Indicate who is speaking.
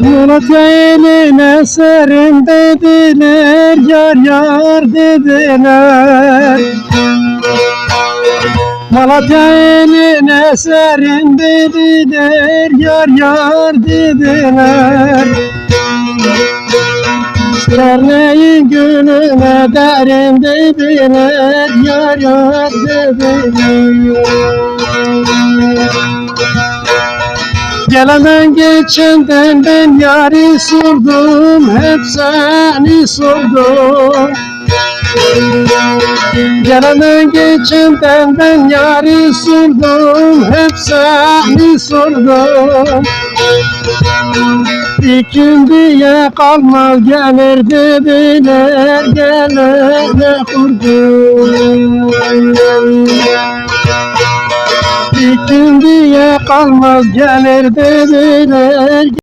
Speaker 1: Murat eline serin dediler, yar yar dediler. Malatya eline serin dediler, yar yar dediler. Derneğin gülüne derin dediler, yar yar dediler. Gelenden geçenden ben yari sordum Hep seni sordum Gelenden geçenden ben yari sordum Hep seni sordum İkin diye kalmaz gelir dediler Gelir ne kurdum Dikin diye kalmaz gelir dediler